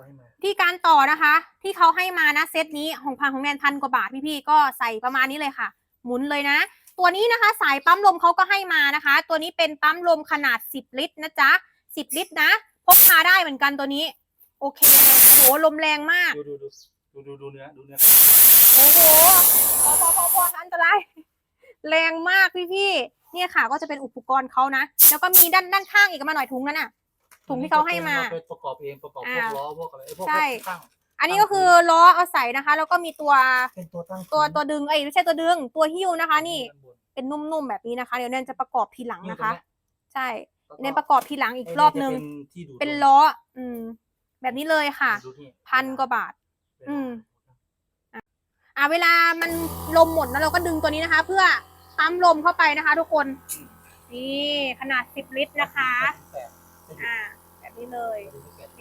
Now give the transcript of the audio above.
เขาให้มา ที่การต่อนะคะ ที่เขาให้มานะเซตนี้ของพันของแนนพันกว่าบาทพี่ๆก็ใส่ประมาณนี้เลยค่ะ หมุนเลยนะ ตัวนี้นะคะสายปั๊มลมเขาก็ให้มานะคะ ตัวนี้เป็นปั๊มลมขนาด 10 ลิตรนะจ๊ะ10 ลิตรนะพกพาได้เหมือนกันตัวนี้ โอเคเลยโหลมแรงมาก ดูดูดูดูดูดูเนื้อดูเนื้อโอ้โหพอพอพอพออันตรายแรงมากพี่พี่ๆเนี่ยค่ะก็จะเป็นอุปกรณ์เขานะ แล้วก็มีด้านด้านข้างอีกมาหน่อยถุงนั้นน่ะ ถุงที่เขาให้มาเรไปประกอบเองประกอบพวกอ่าล้อพวกอะไรไอ้พวกใช่ตั้งอันนี้ก็คือล้อเอาใส่นะคะ แล้วก็มีตัวเป็นตัวตั้งตัวตัวดึงเอ้ยไม่ใช่ตัวดึง ตัวหิ้วนะคะ นี่ด้าบนเป็นนุ่มๆแบบนี้นะคะ เดี๋ยวแนนจะประกอบทีหลังนี่นะตัวคะเนี้ยใช่แล้วแนนประกอบทีหลังอีกไรอบนึงจะเป็นที่ดูดเป็นลมล้อ อืม แบบนี้เลยค่ะดูที่พันกว่าบาทเป็นอืม อ่าเวลามันลมหมดนะเราก็ดึงตัวนี้นะคะ เพื่อปั๊มลมเข้าไปนะคะ ทุกคน นี่ขนาด 10 ลิตรนะคะ แปดอ่าแบบนี้ เลยโอเค